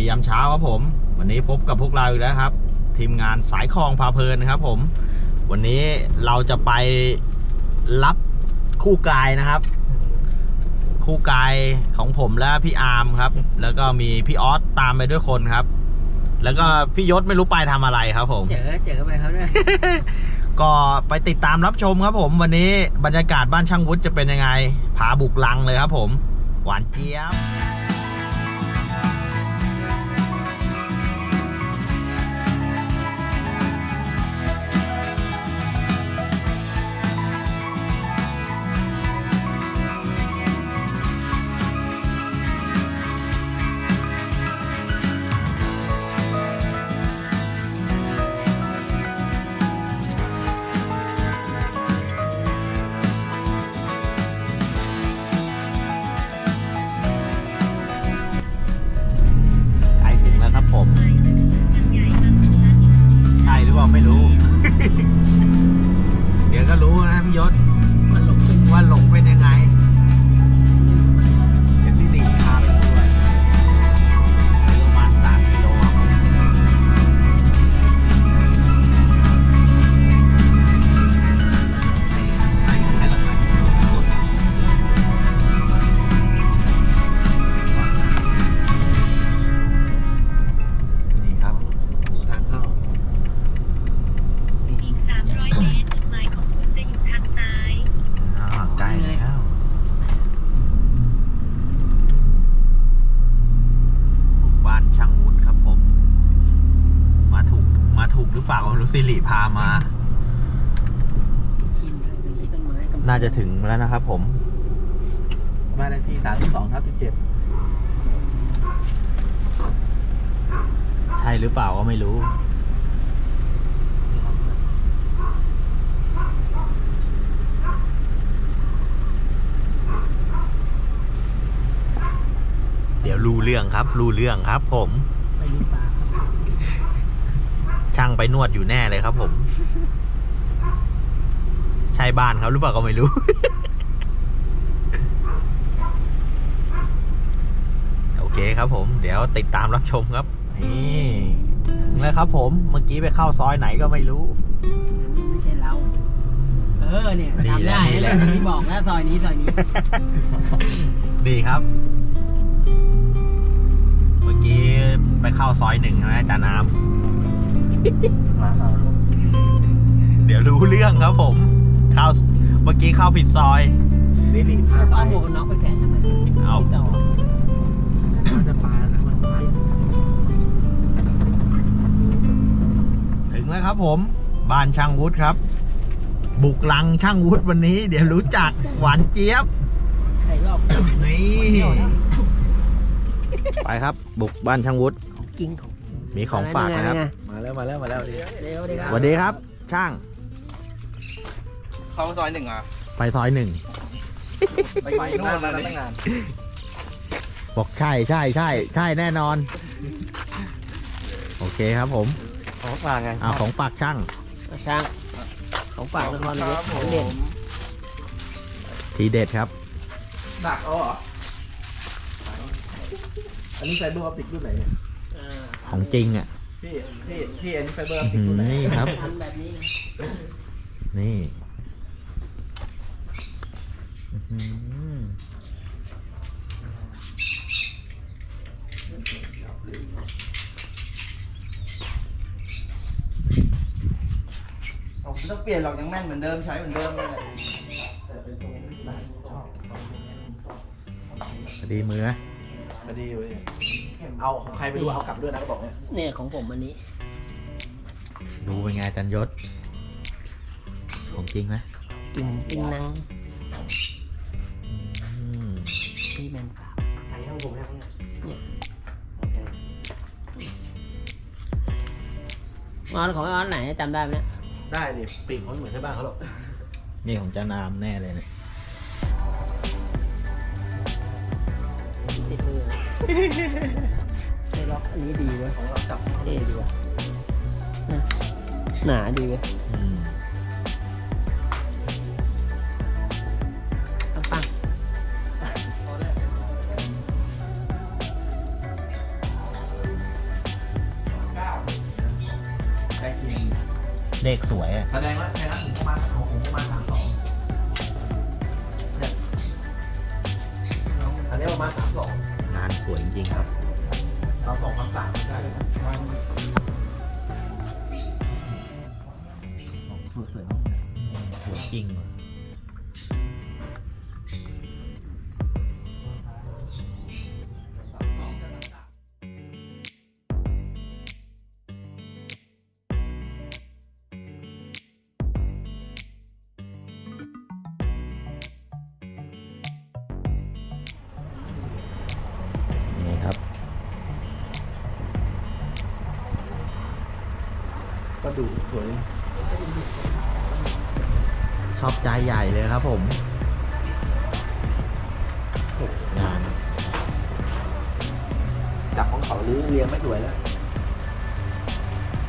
ดียามเช้าครับผม วันนี้พบกับพวกเราอีกแล้วครับ ทีมงานสายคลองพาเพลินนะครับ ผม วันนี้เราจะไปรับคู่กายนะครับ คู่กายของผมและพี่อาร์มครับ แล้วก็มีพี่ออสตามไปด้วยคนครับ แล้วก็พี่ยศไม่รู้ไปทำอะไรครับ ผม เจอเจอไปเขาด้วยก็ไปติดตามรับชมครับ ผม วันนี้บรรยากาศบ้านช่างวุฒิจะเป็นยังไงผาบุกลังเลยครับ ผม หวานเจี๊ยบ มาถูกหรือเปล่าก็ไม่รู้สิริพามาชินไปชินต้นไม้กำน่าจะถึงแล้วนะครับผม บ้านเลขที่สามสองทับสิบเจ็ดใช่หรือเปล่าก็ไม่รู้เดี๋ยวรู้เรื่องครับ รู้เรื่องครับผมไปยิงปลา ช่างไปนวดอยู่แน่เลยครับผม ใช่บ้านเขาหรือเปล่าก็ไม่รู้ โอเคครับผม เดี๋ยวติดตามรับชมครับ นี่ถึงแล้วครับผมเมื่อกี้ไปเข้าซอยไหนก็ไม่รู้ ไม่ใช่เรา เออเนี่ยดีจำแล้วได้ดีแล้แล้ววที่บอกแล้วซอยนี้ซอยนี้ ดีครับ เมื่อกี้ไปเข้าซอยหนึ่งใช่ไหมอาจารย์อา มมาเอาลูกเดี๋ยวรู้เรื่องครับผมเข้าเมื่อกี้เข้าผิดซอยลิลิพาแล้วไปก็เอาหมวกกันน็อกไปแฝงทำไมเอาที่ต่อมันจะปาแล้วมันปาถึงแล้วครับผมบ้านช่างวุฒิครับ บุกลังช่างวุฒิวันนี้ เดี๋ยวรู้จักหวานเจี๊ยบ ใส่รอบนี่ ไปครับ บุกบ้านช่างวุฒิ จริงของมีของฝากนะครับมา แล้วมาแล้วมาแล้วดิเดี๋ยวเดี๋ยวสวัสดีครับ ช่าง เข้าซอยหนึ่งอะไปซอยหนึ่ง ไปไปนู่นมาเลแล้วยตั้งนานบอกใช่ใช่ใช่ใช่แน่นอน โอเคครับผมของฝากไงเอาของฝากช่าง ช่างของฝากนครนายกของเด่นทีเด็ดครับดักเอาเหรออันนี้ไฟเบอร์ออปติกรุ่นไหนเนี่ยอ่าของจริงอะ พี่พี่พี่อันนี้ไฟเบอร์ออปติอื้กอรุ่นไหนหือนี่ครับ ทำแบบนี้นะนี่อื้อหือผมไม่ต้องเปลี่ยนหรอกยังแม่นเหมือนเดิมใช้เหมือนเดิมเลยพอดีมือไหมพอดีเว้ย เอาของใครไปดูเอากลับด้วยนะก็บอกเนี่ยเนี่ยของผมอันนี้ ดูเป็นไงจันยศ ของจริงไหมกินปิ้งนังอืมที่แมนกราบใครให้ผมให้เนี่ยออนของออนไหนจำได้ไหมเนี่ยได้ดิปีกเขาไม่เหมือนที่บ้านเขาหรอกนี่ของจานามแน่เลยเนี่ย ไอ้ล็อกอันนี้ดีเว้ยของเราจับเท่ดีว่ะหนาดีเว้ยปังปังเลขสวยอะ แสดงว่าใช่ไหม ริง ๆ ครับสามสองสามสามได้เลยนะสวยสวยสวยจริง ก็ดูสวยชอบใจใหญ่เลยครับผมงานจับของเขาลื้อเรียงไม่สวยแล้ว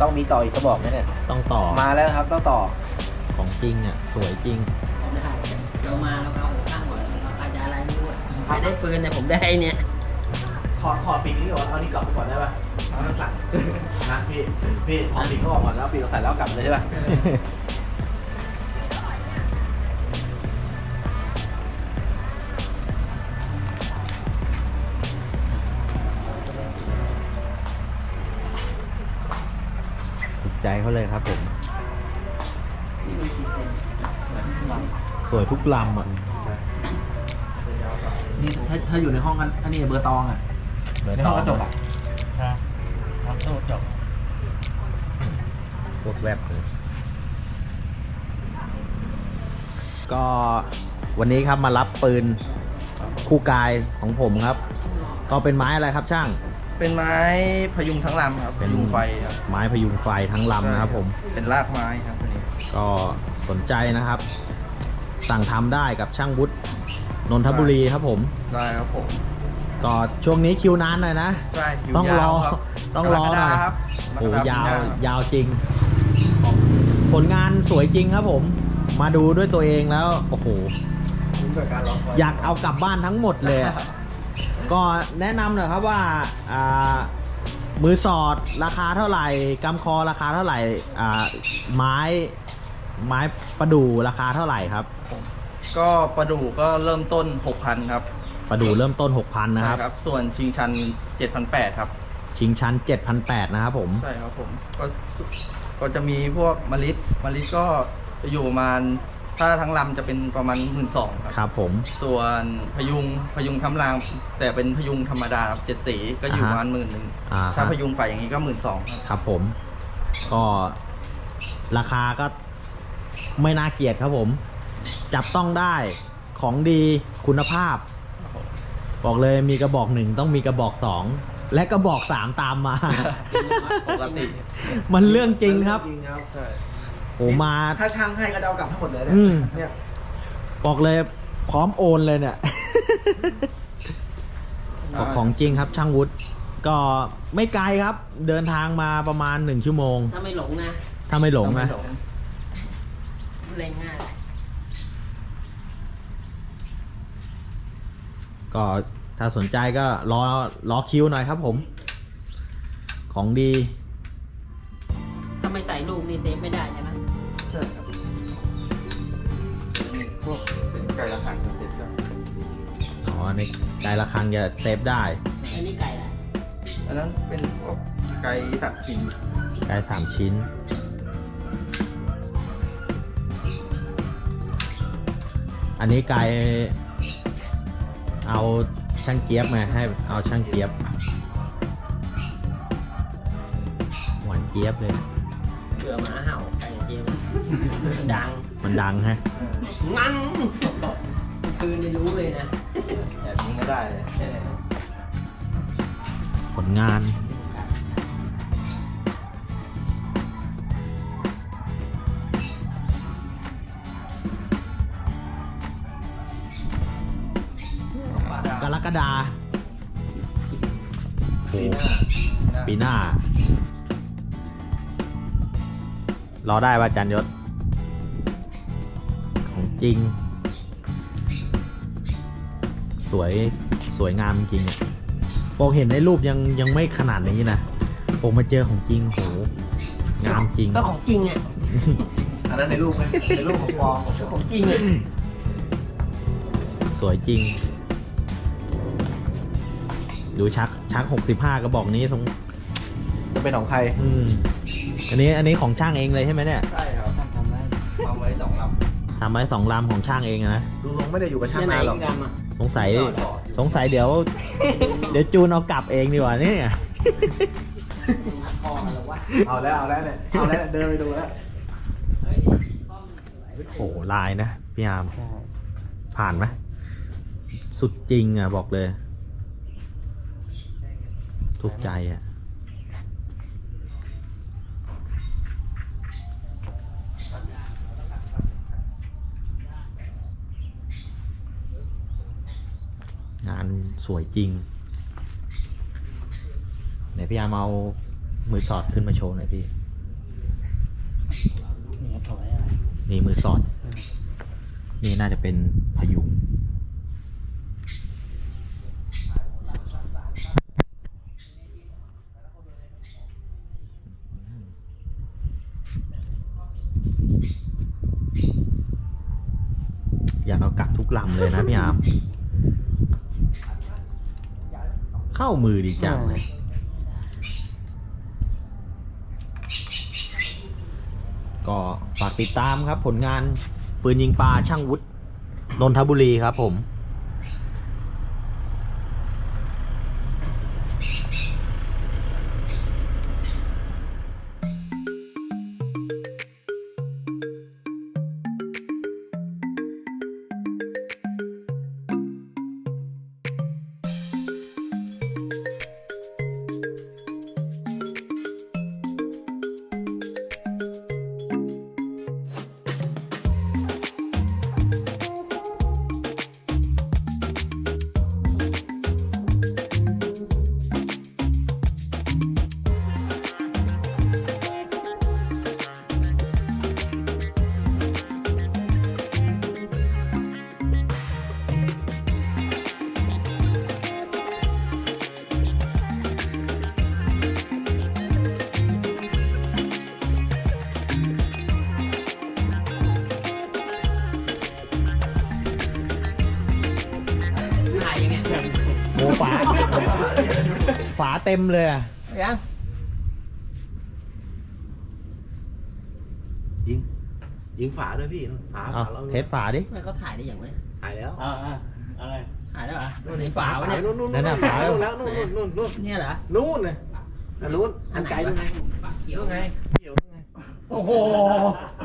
ต้องมีต่ออีกกระบอกไหมเนี่ย ต้องต่อ มาแล้วครับต้องต่อ ของจริงอะ สวยจริงผมได้เรามาแล้วก็เอาข้างหัวเราใครจะอะไรไม่รู้อะไม่ได้ปืนแต่ผมได้ไอ้เนี่ยถ อดถอดปีกนี้ก่อนเอานี่กลับไปก่อนได้ป่ะเอาน้ำสั่งนะพี่พี่ถอดปีกเขาออกก่อนแล้วปีกเราใส่แล้วกลับเลยใช่ป่ะถูกใจเขาเลยครับผมนี่มันสีเป็นสวยทุกวันสวยทุกลำอะ นี่ถ้าถ้าอยู่ในห้องกันอันนี้เบอร์ตองอะ เหลือในต่ห้อองกระจกอะครับโตจบพวกแวบเลยก็วันนี้ครับมารับปืนคู่กายของผมครับ ก็เป็นไม้อะไรครับช่าง เป็นไม้พยุงทั้งลำครับเป็นพยุงไฟครับไม้พยุงไฟทั้งลำนะครับผม เป็นรากไม้ครับตัวนี้ก็สนใจนะครับ สั่งทำได้กับช่างวุฒินนทบุรีครับผม ได้ครับผม ก็ช่วงนี้คิวนานหน่อยนะได้คิวต้องรอาวครับต้องรอกกหน่อยฎาครับโอ้กรกฎยาวปีหน้ยาวจริง ผลงานสวยจริงครับผม มาดูด้วยตัวเองแล้ว โอ้โห คุ้มกับการรอคอยอยากเอากลับบ้านทั้งหมดเลยอะก็แนะนำหน่อยครับว่าอ่า มือสอดราคาเท่าไหร่กำคอราคาเท่าไหร่อ่าไม้ไม้ประดู่ราคาเท่าไหร่ครับ ก็ประดู่ก็เริ่มต้น 6,000 ครับ ประดู่เริ่มต้น 6,000 นะครับใช่ส่วนชิงชัน7,800ครับ ชิงชั้น7,800 นะครับผม ใช่ครับผมก็ก็จะมีพวกมะลิดมะลิดก็จะอยู่ประมาณถ้าทั้งลำจะเป็นประมาณ1 2ื่นครับครับผม ส่วนพยุงพยุงทำราง แต่เป็นพยุงธรรมดาครับเจ็ดสีก็อยู่อ่าฮะประมาณหมื่นหนึ่งอ่าฮะ ถ้าพยุงไฟอย่างนี้ก็หมื่นสองครับ ครับผม ก็ราคาก็ไม่น่าเกลียดครับผม จับต้องได้ของดีคุณภาพ บอกเลยมีกระบอกหนึ่งต้องมีกระบอกสองและกระบอกสามตามมา ปกติมันเรื่องจริงครับจริงครับใช่โอ้มา ถ้าช่างให้ก็จะเอากลับทั้งหมดเลยอืม เนี่ยบอกเลยพร้อมโอนเลยเนี่ยก็ของจริงครับช่างวุฒิก็ไม่ไกลครับ เดินทางมาประมาณหนึ่งชั่วโมง ถ้าไม่หลงนะถ้าไม่หลงนะเล่นง่ายก็ ถ้าสนใจก็รอรอคิวหน่อยครับผม ของดี ถ้าไม่ใส่ลูกนี่เซฟไม่ได้ใช่ไหมใช่ครับนี่พวกเป็นไก่ละหังเสร็จแล้วอ๋อในใจละครังจะเซฟได้ อันนี้ไก่แหละอันนั้นเป็นพวกไก่สักชิ้นไกลสามชิ้น อันนี้ไกลเอา ช่างเกียบมาให้เอาช่างเกียบหวานเกียบเลย เสือหมาเห่าไก่เจียวดังมันดังฮะงั้นคืนนี่รู้เลยนะ แอบยิงไม่ได้เลย ผลงาน กรกฎาโอ้ปีหน้าปีหน้า รอได้ป่ะจันยศ ของจริง สวยสวยงามจริงๆอะผมเห็นในรูปยังยังไม่ขนาดนี้นะผมมาเจอของจริงโหงามจริง ก็ของจริงอะอันนั้นในรูปไหมในรูปของปลอมก็ของจริงอะสวยจริง ดูชักชักหกสิบห้ากระบอกนี้ตรงจะเป็นของใคร อืมอันนี้อันนี้ของช่างเองเลยใช่ไหมเนี่ยใช่ครับทำไว้ทำไว้สองลำทำไว้สองลำของช่างเองอะนะดูลงไม่ได้อยู่กับช่างที่ไหนนานหรอกอีกดำอะสงสัยต่อต่อสงสัยเดี๋ยว เดี๋ยวจูนเอากลับเองดีกว่าเนี่ยมัดคอกันหรอวะเอาแล้วเอาแล้วเนี่ยเอาแล้วเดินไปดูแล้วเฮ้ยป้อมสวยโอ้โหลายนะพี่อาร์มใช่ผ่านไหมสุดจริงอะบอกเลย ถูกใจอะงานสวยจริงไหนพี่อาร์มเอามือสอดขึ้นมาโชว์หน่อยพี่ นี่สวยอะนี่มือสอด นี่น่าจะเป็นพยุง อยากเอากลับทุกลำเลยนะพี่อาร์มเข้ามือดีจังเลยก็ฝากติดตามครับผลงานปืนยิงปลาช่างวุฒินนทบุรีครับผม ฝา ฝาเต็มเลยอะยังยิง ยิงฝาด้วยพี่ฝาเอาฝาเราเทสฝาดิมันเขาถ่ายได้อย่างไรหายแล้วอ่าอ่าอะไรถ่ายได้เหรอในฝาวะเนี่ย นู่นนู่นนั่นน่ะฝา นู่นแล้วนู่นนู่นนู่นนู่นเนี่ยเหรอนู่นเลยอันนู้นอันไกลนู่นไงฝาเขียวนู่นไงเขียวนู่นไงโอ้โห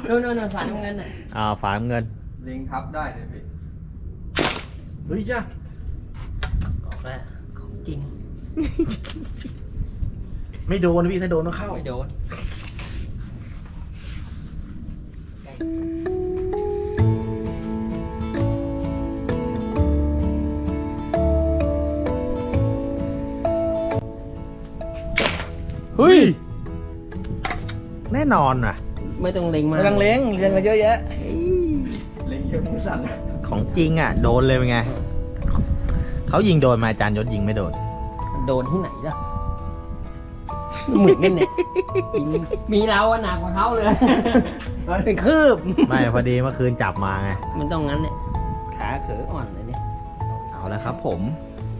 นู่นนู่นนู่นฝาน้ำเงินน่ะอ่าฝาเงินลิงทับได้เลยพี่เฮ้ยจ้า บอกแล้วของจริง ไม่โดนนะพี่ถ้าโดนต้องเข้า ไม่โดนเฮ้ย แน่นอนอะ ไม่ต้องเล็งมากไม่ต้องเลี้ยงเลี้ยงกันเยอะแยะลิงเยอะมือสั่น ของจริงอะ โดนเลยเป็นไง เขายิงโดนมาอาจารย์ยศยิงไม่โดน โดนที่ไหนล่ะเหมือนกันเนี่ยมีเราอะหนักกว่าเขาเลยมันเป็นคืบ ไม่พอดีเมื่อคืนจับมาไง มันต้องงั้นเนี่ยขาเขออ่อนเลยเนี่ยเอาแล้วครับ ผม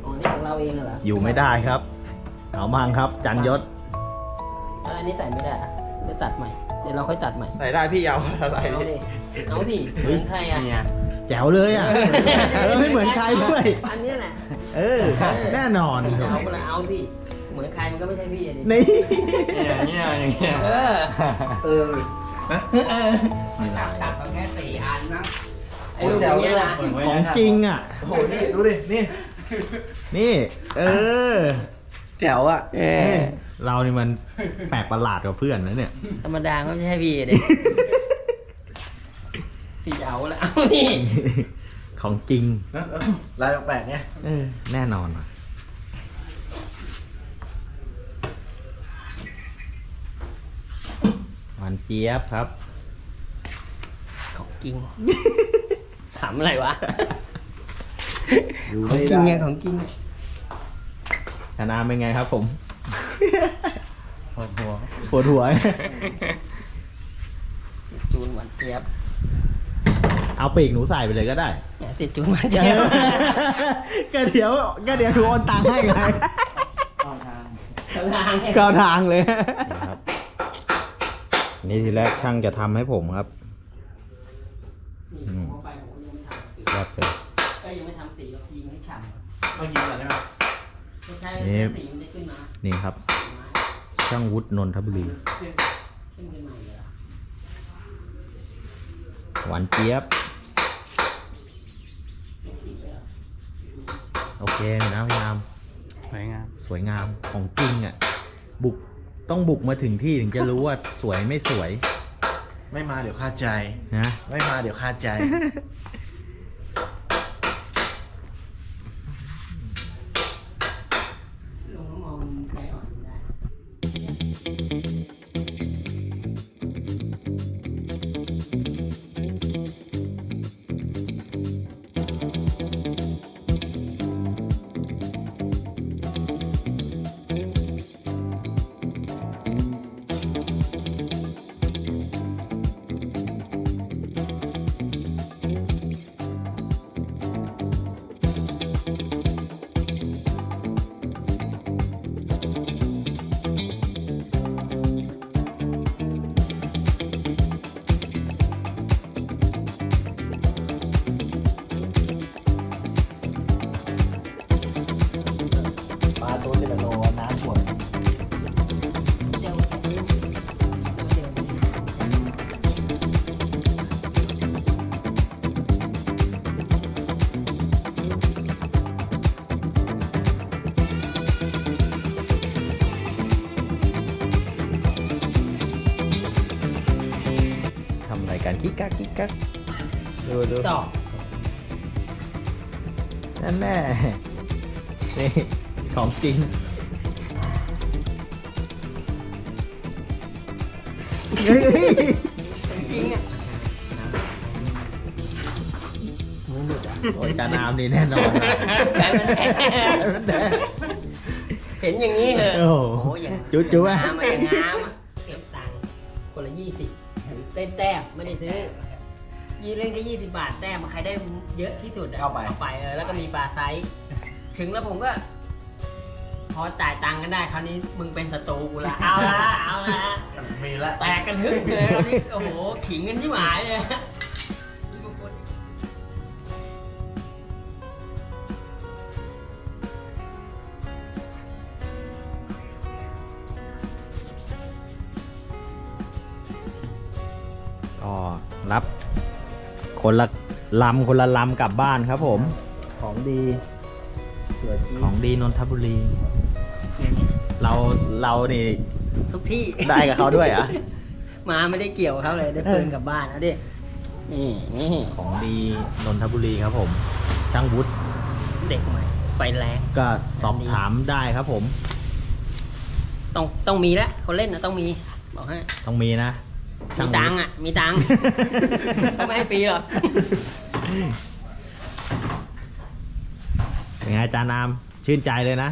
อ๋อนี่ของเราเองเหรออยู่ไม่ได้ครับ เอามั่งครับจันยศแล้วอันนี้ใส่ไม่ได้อะเดี๋ยวตัดใหม่ เดี๋ยวเราค่อยตัดใหม่ ใส่ได้พี่ยาวอะไรเอาดิดิเอาดิเหมือนใครอะ แจ๋วเลยอะเออไม่เหมือนใครด้วย อันเนี้ยแหละเออ แน่นอนเอาไปเลยเอาดิเหมือนใครมันก็ไม่ใช่พี่อะดินี่อย่างเงี้ยอย่างเงี้ยเออเออตัดตัดแค่สี่อันนะไอ้ลูกอย่างเงี้ยนะของจริงอะโอ้โหนี่ดูดินี่ นี่ เออ แจ๋วอะเออเรานี่มันแปลกประหลาดกว่าเพื่อนนะเนี่ย ธรรมดาก็ไม่ใช่พี่อะดิ พี่จะเอาแล้วเอาดิของจริงนะเออลายแปลกๆไงเออแน่นอนว่ะหวานเจี๊ยบครับ ของจริง ถามอะไรวะดูของไม่จริงไงได้ของจริงชนะเป็นไงครับผมขปวดหัวปวดหัว จูนหวานเจี๊ยบ เอาปีกหนูใส่ไปเลยก็ได้ เนี่ยติดจูนหวานเจี๊ยบก็เดี๋ยวก็เดี๋ยวดูโอนตังค์ให้ไงเข้าทางเข้าทางเข้าทางเลยครับ นี่ทีแรกช่างจะทำให้ผมครับ นี่ผมเอาไปผมก็ยังไม่ทำสีแรกเลยก็ยังไม่ทำสีหรอกยิงให้ฉ่ำต้องยิงก่อนได้ไหมไม่ใช่นี่ สีมันได้ขึ้นมานี่ครับไม้ช่างวุฒินนทบุรี ขึ้นขึ้นมาเลยอะหวานเจี๊ยบ ไม่สีเลยเหรอ โอเคนะพี่งามสวยงามสวยงามของจริงอะ บุกต้องบุกมาถึงที่ถึงจะรู้ว่าสวยไม่สวยไม่มาเดี๋ยวคาใจนะ ไม่มาเดี๋ยวคาใจำอะไรกันกิ๊กกักกิ๊กกักดูดูดอกนั่นแน่นี่ของจริง เฮ้ยจริงอะโอ้ยจานามนี่แน่นอนนะแต่มันแท้มันแน่เห็นอย่างนี้เหรอโอ้โอ้โหโหอย่างจุ๊จุ๊อะงามอะอย่างงามอะ ไม่ได้ซื้อยี่เล่นแค่ยี่สิบบาทแต้มใครได้เยอะที่สุดอะเข้าไป เอาไปเออแล้วก็มีปลาไซส์ถึงแล้วผมก็ พอจ่ายตังค์กันได้คราวนี้มึงเป็นศัตรูกูละเอาละเอาละมีละแตกกันฮึกเลยคราวนี้โอ้โหขิงกันที่หมายเลย คนละลำคนละลำกลับบ้านครับผม ของดีสวยจริงของดีนนทบุรี เราเรานี่ทุกที่ ได้กับเขาด้วยเหรอะ มาไม่ได้เกี่ยวเขาเลยได้ปืนกลับบ้านเอาดินี่นี่ของดีนนทบุรีครับผม ช่างวุฒิเด็กใหม่ไฟแรงก็สอบถามได้ครับผม ต้องต้องมีแล้วเขาเล่นนะต้องมี บอกให้ต้องมีนะ มีตังค์อะ มีตังค์ เขาไม่ให้ฟรีหรอกเป็นไงอาจารย์นามชื่นใจเลยนะ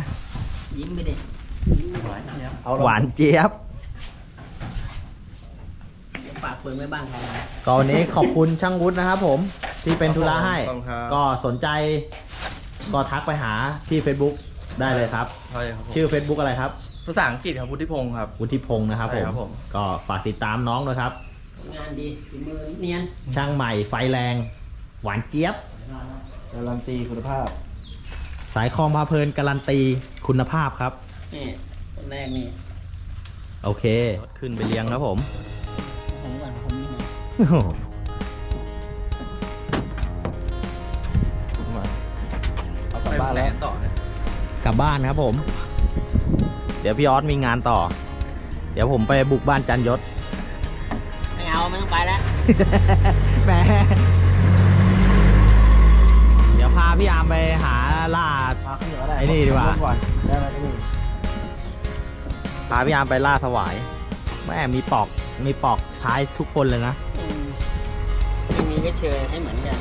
ยิ้มไปดิเอาหวานเจี๊ยบ เดี๋ยวฝากปืนไว้บ้างครับก็วันนี้ขอบคุณช่างวุฒินะครับผมที่เป็นธุระให้ ขอบคุณครับ ก็สนใจ ก็ทักไปหาที่ Facebook ได้เลยครับ ใช่ครับผมชื่อ Facebook อะไรครับ ภาษาอังกฤษครับวุฒิพงศ์ครับ วุฒิพงศ์นะครับใช่ครับผผม ม ก็ฝากติดตามน้องด้วยครับ งานดีฝีมือเนียนช่างใหม่ไฟแรง หวานเจี๊ยบ การันตีคุณภาพ สายคลองพาเพลินการันตีคุณภาพครับ นี่คนแรกนี่โอเค ขึ้นไปเลี้ยงครับผม ผมก่อนผมนี่ไงโอ้โหมาเอากลับบ้านแล้ว ต่อนะกลับบ้านครับผมเดี๋ยวพี่ออสมีงานต่อ เดี๋ยวผมไปบุกบ้านจันยศ ไม่เอาไม่ต้องไปแล้ว แหมเดี๋ยวพาพี่อาร์มไปหาล่า มาขึ้นเหนือได้ไอ้นี่ดีกว่า ก่อนได้ไหมไอ้นี่พาพี่อาร์มไปล่าสวายแม่มีปอกมีปอกท้ายทุกคนเลยนะอืมไม่มีก็เชิญให้เหมือนกัน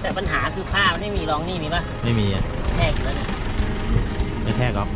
แต่ปัญหาคือผ้ามันไม่มีรองนี่มีปะไม่มีอะแทกอยู่แล้วเนี่ยไม่แทกหรอก